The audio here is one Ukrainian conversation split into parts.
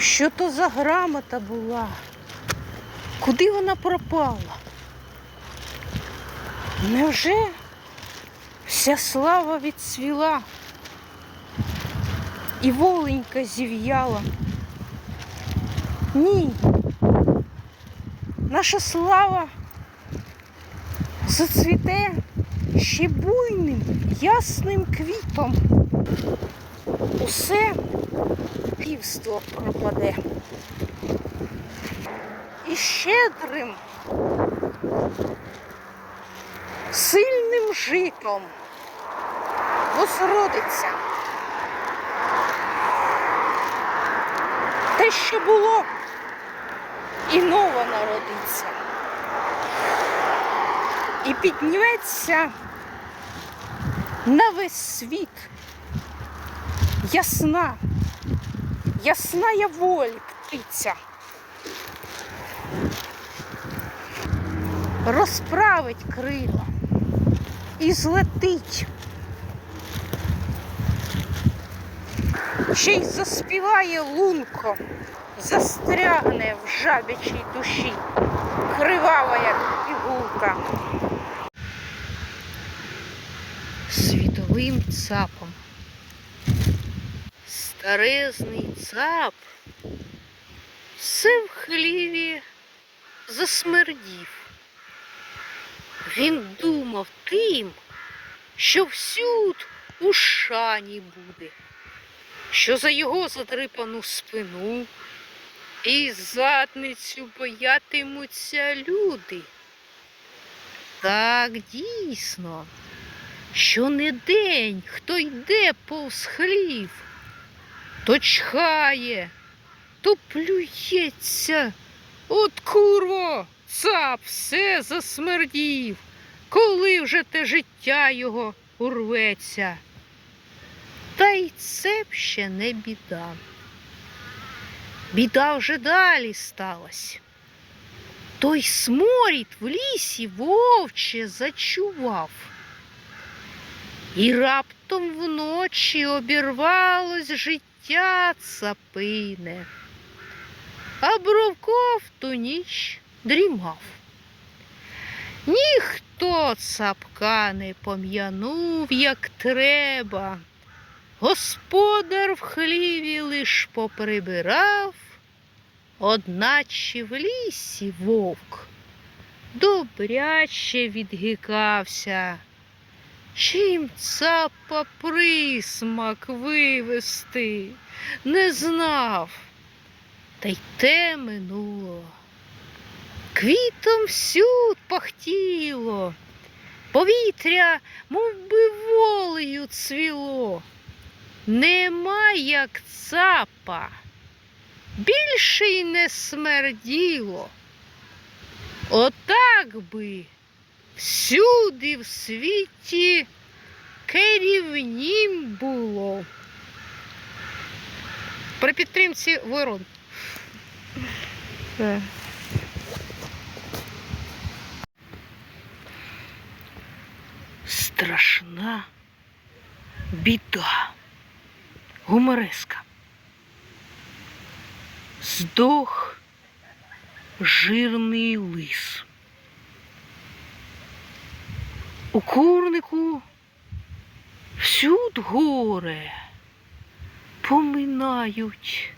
Що то за грамота була? Куди вона пропала? Невже вся слава відцвіла і воленька зів'яла? Ні. Наша слава зацвіте ще буйним, ясним квітом. Усе півство пропаде. І щедрим, сильним житом возродиться. Те, що було, і ново народиться. І підніметься на весь світ. Ясна, ясна я волі птиця. Розправить крила і злетить. Ще й заспіває лунко, застрягне в жабячій душі, кривава, як пігулка. Світовим цапом. Старезний цап все в хліві засмердів. Він думав тим, що всюд у шані буде, що за його задрипану спину і задницю боятимуться люди. Так дійсно, що не день, хто йде повз хлів, то чхає, то плюється. От курво, цап все засмердів, коли вже те життя його урветься. Та й це б ще не біда. Біда вже далі сталась. Той сморід в лісі вовче зачував. І раптом вночі обірвалось життя цапине, а Бровко в ту ніч дрімав. Ніхто цапка не пом'янув, як треба. Господар в хліві лиш поприбирав, одначе в лісі вовк добряче відгикався. Чим цапа присмак вивести не знав, та й те минуло. Квітом всюд пахтіло, повітря, мов би волею цвіло. Нема як цапа, більше й не смерділо. Отак би всюди в світі керівнім було. При підтримці ворон. Страшна біда. Гумореска. Здох жирний лис. У курнику всюд горе поминають,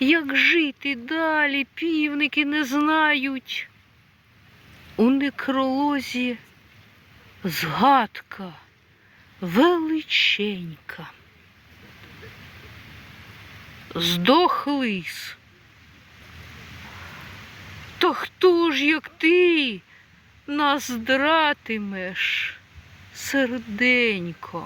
як жити далі півники не знають. У некролозі згадка величенька. Здох лис. Та хто ж, як ти, нас дратимеш, серденько?